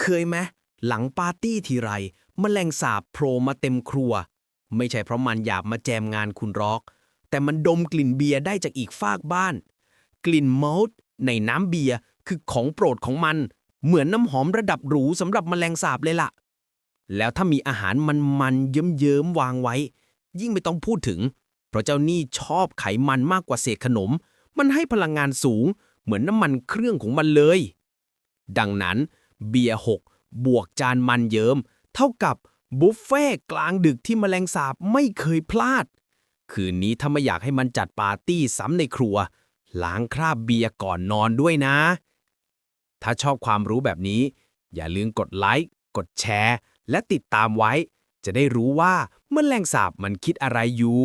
เคยไหมหลังปาร์ตี้ทีไรแมลงสาบโผล่มาเต็มครัว ไม่ใช่เพราะมันอยากมาแจมงานคุณร็อก แต่มันดมกลิ่นเบียร์ได้จากอีกฟากบ้าน กลิ่นมอลต์ในน้ำเบียร์คือของโปรดของมัน เหมือนน้ำหอมระดับหรูสำหรับแมลงสาบเลยล่ะ แล้วถ้ามีอาหารมันๆเยิ้มๆวางไว้ ยิ่งไม่ต้องพูดถึง เพราะเจ้านี่ชอบไขมันมากกว่าเศษขนม มันให้พลังงานสูง เหมือนน้ำมันเครื่องของมันเลย ดังนั้น เบียร์หกบวกจานมันเยิมเท่ากับบุฟเฟ่กลางดึกที่แมลงสาบไม่เคยพลาด คืนนี้ถ้าไม่อยากให้มันจัดปาร์ตี้ซ้ำในครัว ล้างคราบเบียร์ก่อนนอนด้วยนะ ถ้าชอบความรู้แบบนี้ อย่าลืมกดไลค์กดแชร์ และติดตามไว้ จะได้รู้ว่าแมลงสาบมันคิดอะไรอยู่